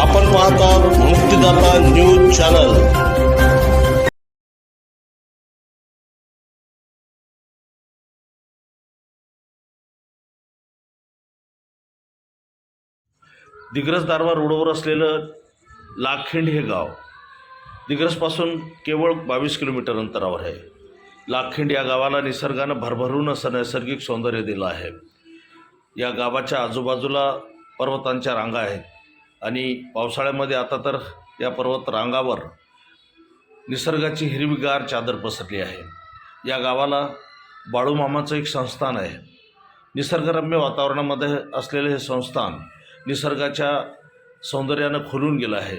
आपण पाहतात मुक्तीदाता न्यूज चॅनल. दिग्रस दारवा रोडवर असलेलं लाखिंड हे गाव. दिग्रसपासून केवळ बावीस किलोमीटर अंतरावर आहे. लाखिंड या गावाला निसर्गानं भरभरून असं नैसर्गिक सौंदर्य दिलं आहे. या गावाच्या आजूबाजूला पर्वतांच्या रांगा आहेत. आणि पावसाळ्यामध्ये आता तर या पर्वत रांगावर निसर्गाची हिरवीगार चादर पसरली आहे. या गावाला बाळूमामाचं एक संस्थान आहे. निसर्गरम्य वातावरणामध्ये असलेलं हे संस्थान निसर्गाच्या सौंदर्यानं खुलून गेलं आहे.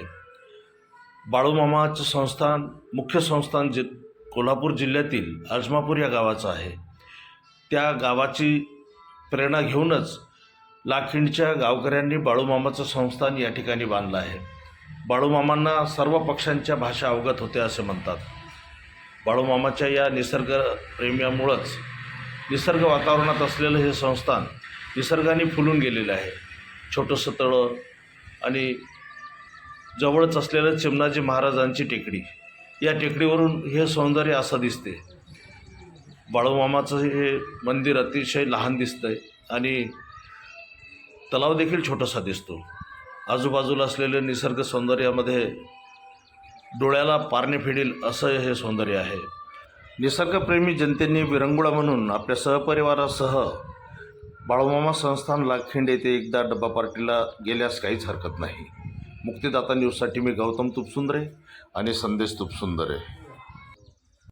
बाळूमामाचं संस्थान मुख्य संस्थान जि कोल्हापूर जिल्ह्यातील अजमापूर या गावाचं आहे. त्या गावाची प्रेरणा घेऊनच लाखिंडच्या गावकऱ्यांनी बाळूमामाचं संस्थान या ठिकाणी बांधलं आहे. बाळूमामांना सर्व पक्षांच्या भाषा अवगत होत्या असे म्हणतात. बाळूमामाच्या या निसर्गप्रेम्यामुळंच निसर्ग वातावरणात असलेलं हे संस्थान निसर्गाने फुलून गेलेलं आहे. छोटंसं तळं आणि जवळच असलेलं चिमणाजी महाराजांची टेकडी. या टेकडीवरून हे सौंदर्य असं दिसते. बाळूमामाचं हे मंदिर अतिशय लहान दिसतं आहे आणि तलाव देखील छोटासा दिसतो. आजूबाजूला असलेले निसर्ग सौंदर्यामध्ये डोळ्याला पारणे फेडील असं हे सौंदर्य आहे. निसर्गप्रेमी जनतेने विरंगुळा म्हणून आपल्या सहपरिवारासह बाळूमामा संस्थान लाखिंड येथे एकदा डब्बा पार्टीला गेल्यास काहीच हरकत नाही. मुक्तिदाता न्यूजसाठी मी गौतम तुपसुंदरे आणि संदेश तुपसुंदरे.